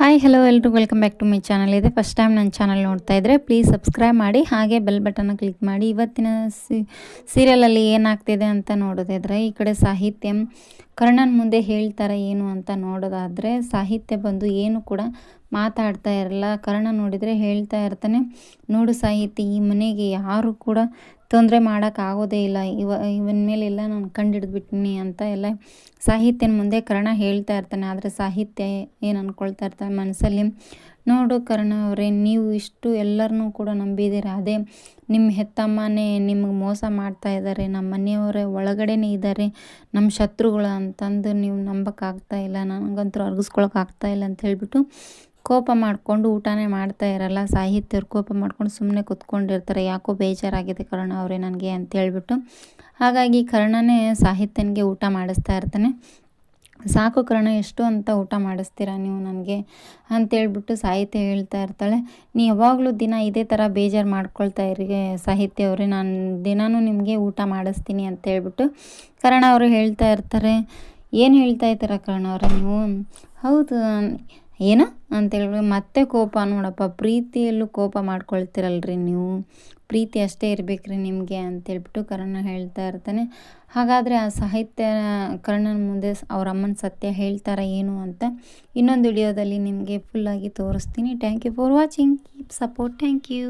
Hi hello ಎಲ್ಲರೂ welcome back to my channel ಇದೆ first time ನನ್ನ ಚಾನಲ್ ನೋಡ್ತಾ ಇದ್ದರೆ ಪ್ಲೀಸ್ ಸಬ್ಸ್ಕ್ರೈಬ್ ಮಾಡಿ, ಹಾಗೆ ಬೆಲ್ ಬಟನ್ನ ಕ್ಲಿಕ್ ಮಾಡಿ. ಇವತ್ತಿನ ಸೀರಿಯಲಲ್ಲಿ ಏನಾಗ್ತಿದೆ ಅಂತ ನೋಡೋದಿದ್ರೆ ಈ ಕಡೆ ಸಾಹಿತ್ಯ ಕರ್ಣನ ಮುಂದೆ ಹೇಳ್ತಾರೆ ಏನು ಅಂತ ನೋಡೋದಾದರೆ, ಸಾಹಿತ್ಯ ಬಂದು ಏನು ಕೂಡ ಮಾತಾಡ್ತಾ ಇರಲ್ಲ. ಕರ್ಣ ನೋಡಿದರೆ ಹೇಳ್ತಾ ಇರ್ತಾನೆ, ನೋಡು ಸಾಹಿತ್ಯ ಈ ಮನೆಗೆ ಯಾರು ಕೂಡ ತೊಂದರೆ ಮಾಡೋಕ್ಕಾಗೋದೇ ಇಲ್ಲ. ಇವ, ಇವನ ಮೇಲೆಲ್ಲ ನಾನು ಕಂಡಿಡಿದ್ಬಿಟ್ಟಿನಿ ಅಂತ ಎಲ್ಲ ಸಾಹಿತ್ಯನ ಮುಂದೆ ಕರ್ಣ ಹೇಳ್ತಾ ಇರ್ತಾನೆ. ಆದರೆ ಸಾಹಿತ್ಯ ಏನು ಅಂದ್ಕೊಳ್ತಾ ಇರ್ತಾನೆ ಮನಸ್ಸಲ್ಲಿ ನೋಡು ಕರ್ಣ ಅವರೇ, ನೀವು ಇಷ್ಟು ಎಲ್ಲರನ್ನೂ ಕೂಡ ನಂಬಿದ್ದೀರ? ಅದೇ ನಿಮ್ಮ ಹೆತ್ತಮ್ಮನೇ ನಿಮಗೆ ಮೋಸ ಮಾಡ್ತಾ ಇದ್ದಾರೆ ನಮ್ಮ ಮನೆಯವರೇ ಒಳಗಡೆನೇ ಇದ್ದಾರೆ ನಮ್ಮ ಶತ್ರುಗಳು ಅಂತಂದು ನೀವು ನಂಬೋಕ್ಕಾಗ್ತಾ ಇಲ್ಲ, ನನಗಂತೂ ಅರ್ಗಿಸ್ಕೊಳಕ್ಕಾಗ್ತಾ ಇಲ್ಲ ಅಂತ ಹೇಳಿಬಿಟ್ಟು ಕೋಪ ಮಾಡಿಕೊಂಡು ಊಟನೇ ಮಾಡ್ತಾ ಇರಲ್ಲ ಸಾಹಿತ್ಯರು ಕೋಪ ಮಾಡ್ಕೊಂಡು ಸುಮ್ಮನೆ ಕುತ್ಕೊಂಡಿರ್ತಾರೆ, ಯಾಕೋ ಬೇಜಾರಾಗಿದೆ ಕರ್ಣ ಅವರೇ ನನಗೆ ಅಂತ ಹೇಳ್ಬಿಟ್ಟು. ಹಾಗಾಗಿ ಕರ್ಣನೇ ಸಾಹಿತ್ಯನಿಗೆ ಊಟ ಮಾಡಿಸ್ತಾ ಇರ್ತಾನೆ. ಸಾಕು ಕರ್ಣ, ಎಷ್ಟು ಅಂತ ಊಟ ಮಾಡಿಸ್ತೀರಾ ನೀವು ನನಗೆ? ಅಂತೇಳ್ಬಿಟ್ಟು ಸಾಹಿತ್ಯ ಹೇಳ್ತಾ ಇರ್ತಾಳೆ. ನೀ ಯಾವಾಗಲೂ ದಿನ ಇದೇ ಥರ ಬೇಜಾರು ಮಾಡ್ಕೊಳ್ತಾ ಇರಿ ಸಾಹಿತ್ಯ ಅವರೇ. ನಾನು ದಿನಾನೂ ನಿಮಗೆ ಊಟ ಮಾಡಿಸ್ತೀನಿ ಅಂತ ಹೇಳ್ಬಿಟ್ಟು ಕರ್ಣ ಅವರು ಹೇಳ್ತಾ ಇರ್ತಾರೆ. ಏನು ಹೇಳ್ತಾ ಇದ್ದೀರಾ ಕರ್ಣ ಅವರೇ ನೀವು? ಹೌದು ಏನು ಅಂತೇಳಿ ಮತ್ತೆ ಕೋಪ ನೋಡಪ್ಪ, ಪ್ರೀತಿಯಲ್ಲೂ ಕೋಪ ಮಾಡ್ಕೊಳ್ತಿರಲ್ರಿ ನೀವು. ಪ್ರೀತಿ ಅಷ್ಟೇ ಇರಬೇಕ್ರಿ ನಿಮಗೆ ಅಂತೇಳ್ಬಿಟ್ಟು ಕರ್ಣ ಹೇಳ್ತಾ ಇರ್ತಾನೆ. ಹಾಗಾದರೆ ಆ ಸಾಹಿತ್ಯ ಕರ್ಣನ ಮುಂದೆ ಅವ್ರ ಅಮ್ಮನ ಸತ್ಯ ಹೇಳ್ತಾರ ಏನು ಅಂತ ಇನ್ನೊಂದು ವಿಡಿಯೋದಲ್ಲಿ ನಿಮಗೆ ಫುಲ್ಲಾಗಿ ತೋರಿಸ್ತೀನಿ. Thank you for watching keep support thank you